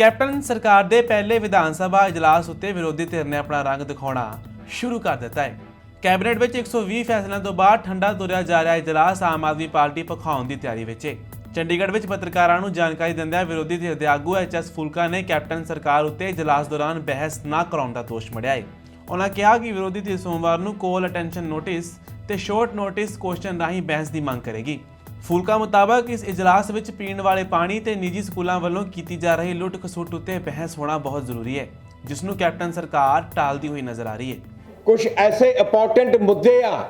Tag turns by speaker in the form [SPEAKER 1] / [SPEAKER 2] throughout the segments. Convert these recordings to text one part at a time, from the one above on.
[SPEAKER 1] Captain ਸਰਕਾਰ ਦੇ ਪਹਿਲੇ ਵਿਧਾਨ ਸਭਾ ਇਜਲਾਸ ਉੱਤੇ ਵਿਰੋਧੀ ਧਿਰ ਨੇ ਆਪਣਾ ਰੰਗ ਦਿਖਾਉਣਾ ਸ਼ੁਰੂ ਕਰ ਦਿੱਤਾ ਹੈ। ਕੈਬਨਿਟ ਵਿੱਚ 120 ਫੈਸਲਿਆਂ ਤੋਂ ਬਾਅਦ ਠੰਡਾ ਤੁਰਿਆ ਜਾ ਰਿਹਾ ਇਜਲਾਸ ਆਮ ਆਦਮੀ ਪਾਰਟੀ ਪਖਾਉਣ ਦੀ ਤਿਆਰੀ ਵਿੱਚ ਹੈ। ਚੰਡੀਗੜ੍ਹ ਵਿੱਚ ਪੱਤਰਕਾਰਾਂ ਨੂੰ ਜਾਣਕਾਰੀ ਦਿੰਦਿਆਂ ਵਿਰੋਧੀ ਧਿਰ ਦੇ ਆਗੂ ਐਚਐਸ ਫੁਲਕਾ ਨੇ ਕੈਪਟਨ ਸਰਕਾਰ ਉੱਤੇ ਇਜਲਾਸ ਦੌਰਾਨ ਬਹਿਸ ਨਾ ਕਰਾਉਣ ਦਾ ਦੋਸ਼ ਮੜਿਆ ਹੈ। ਉਹਨਾਂ ਕਿਹਾ ਕਿ ਵਿਰੋਧੀ ਧਿਰ ਸੋਮਵਾਰ ਨੂੰ ਕੋਲ ਅਟੈਂਸ਼ਨ ਨੋਟਿਸ ਤੇ ਸ਼ਾਰਟ ਨੋਟਿਸ ਕੁਐਸਚਨ ਰਾਹੀਂ ਬਹਿਸ ਦੀ ਮੰਗ ਕਰੇਗੀ। ਫੂਲਕਾ ਮੁਤਾਬਕ ਇਸ ਇਜਲਾਸ ਵਿੱਚ ਪੀਣ ਵਾਲੇ ਪਾਣੀ ਤੇ ਨਿੱਜੀ ਸਕੂਲਾਂ ਵੱਲੋਂ ਕੀਤੀ ਜਾ ਰਹੀ ਲੁੱਟ ਖਸੁੱਟ ਉੱਤੇ ਬਹਿਸ ਹੋਣਾ ਬਹੁਤ ਜ਼ਰੂਰੀ ਹੈ, ਜਿਸ ਨੂੰ ਕੈਪਟਨ ਸਰਕਾਰ ਟਾਲਦੀ ਹੋਈ ਨਜ਼ਰ ਆ ਰਹੀ ਹੈ।
[SPEAKER 2] ਕੁਝ ਐਸੇ ਇੰਪੋਰਟੈਂਟ ਮੁੱਦੇ ਆ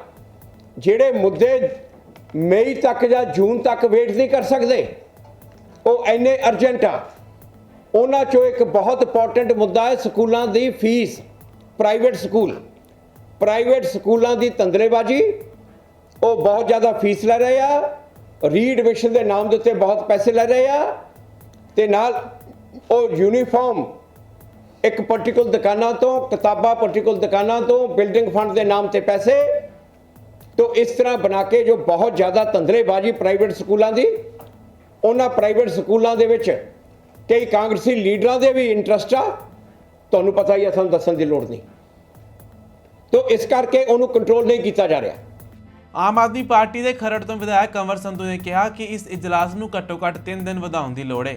[SPEAKER 2] ਜਿਹੜੇ ਮੁੱਦੇ ਮਈ ਤੱਕ ਜਾਂ ਜੂਨ ਤੱਕ ਵੇਟ ਨਹੀਂ ਕਰ ਸਕਦੇ। ਉਹ ਐਨੇ ਅਰਜੈਂਟ ਆ। ਉਹਨਾਂ ਚੋਂ ਇੱਕ ਬਹੁਤ ਇੰਪੋਰਟੈਂਟ ਮੁੱਦਾ ਹੈ ਸਕੂਲਾਂ ਦੀ ਫੀਸ ਪ੍ਰਾਈਵੇਟ ਸਕੂਲ ਪ੍ਰਾਈਵੇਟ ਸਕੂਲਾਂ ਦੀ ਤੰਦਰੇਬਾਜ਼ੀ, ਉਹ ਬਹੁਤ ਜ਼ਿਆਦਾ ਫੀਸ ਲੈ ਰਹੇ ਆ। ਰੀਐਡਮਿਸ਼ਨ ਦੇ ਨਾਮ ਦੇ ਉੱਤੇ ਬਹੁਤ ਪੈਸੇ ਲੈ ਰਹੇ ਆ ਤੇ ਨਾਲ ਉਹ ਯੂਨੀਫਾਰਮ ਇੱਕ ਪਾਰਟਿਕੂਲਰ ਦੁਕਾਨਾਂ ਤੋਂ, ਕਿਤਾਬਾਂ ਪਾਰਟਿਕੂਲਰ ਦੁਕਾਨਾਂ ਤੋਂ ਬਿਲਡਿੰਗ ਫੰਡ ਦੇ ਨਾਮ ਤੇ ਪੈਸੇ ਤੋਂ ਇਸ ਤਰ੍ਹਾਂ ਬਣਾ ਕੇ ਜੋ ਬਹੁਤ ਜ਼ਿਆਦਾ ਧੰਦਰੇਬਾਜ਼ੀ ਪ੍ਰਾਈਵੇਟ ਸਕੂਲਾਂ ਦੀ, ਉਹਨਾਂ ਪ੍ਰਾਈਵੇਟ ਸਕੂਲਾਂ ਦੇ ਵਿੱਚ ਕਈ ਕਾਂਗਰਸੀ ਲੀਡਰਾਂ ਦੇ ਵੀ ਇੰਟਰਸਟ ਆ। ਤੁਹਾਨੂੰ ਪਤਾ ਹੀ ਆ, ਸਾਨੂੰ ਦੱਸਣ ਦੀ ਲੋੜ ਨਹੀਂ। ਤੋਂ ਇਸ ਕਰਕੇ ਉਹਨੂੰ ਕੰਟਰੋਲ ਨਹੀਂ ਕੀਤਾ ਜਾ ਰਿਹਾ।
[SPEAKER 1] ਆਮ ਆਦਮੀ ਪਾਰਟੀ ਦੇ ਖਰੜ ਤੋਂ ਵਿਧਾਇਕ ਕੰਵਰ ਸੰਧੂ ਨੇ ਕਿਹਾ ਕਿ ਇਸ ਇਜਲਾਸ ਨੂੰ ਘੱਟੋ-ਘੱਟ 3 ਦਿਨ ਵਧਾਉਣ ਦੀ ਲੋੜ ਹੈ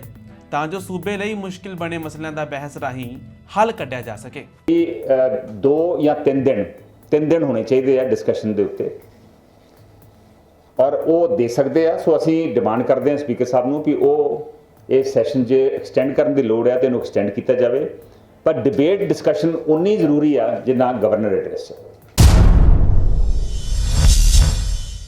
[SPEAKER 1] ਤਾਂ ਜੋ ਸੂਬੇ ਲਈ ਮੁਸ਼ਕਿਲ ਬਣੇ ਮਸਲਿਆਂ ਦਾ ਬਹਿਸ ਰਾਹੀਂ ਹੱਲ ਕੱਢਿਆ ਜਾ ਸਕੇ।
[SPEAKER 3] ਕਿ ਅ, ਦੋ ਜਾਂ ਤਿੰਨ ਦਿਨ ਤਿੰਨ ਦਿਨ ਹੋਣੇ ਚਾਹੀਦੇ ਆ ਡਿਸਕਸ਼ਨ ਦੇ ਉੱਤੇ। ਔਰ ਉਹ ਦੇ ਸਕਦੇ ਆ ਸੋ ਅਸੀਂ ਡਿਮਾਂਡ ਕਰਦੇ ਹਾਂ ਸਪੀਕਰ ਸਾਹਿਬ ਨੂੰ ਕਿ ਉਹ ਇਹ ਸੈਸ਼ਨ ਜੇ ਐਕਸਟੈਂਡ ਕਰਨ ਦੀ ਲੋੜ ਹੈ ਤੇ ਇਹਨੂੰ ਐਕਸਟੈਂਡ ਕੀਤਾ ਜਾਵੇ। ਪਰ ਡਿਬੇਟ ਡਿਸਕਸ਼ਨ ਉਨੀ ਜ਼ਰੂਰੀ ਆ ਜਿੰਨਾ ਗਵਰਨਰ ਐਡਰੈਸ ਹੈ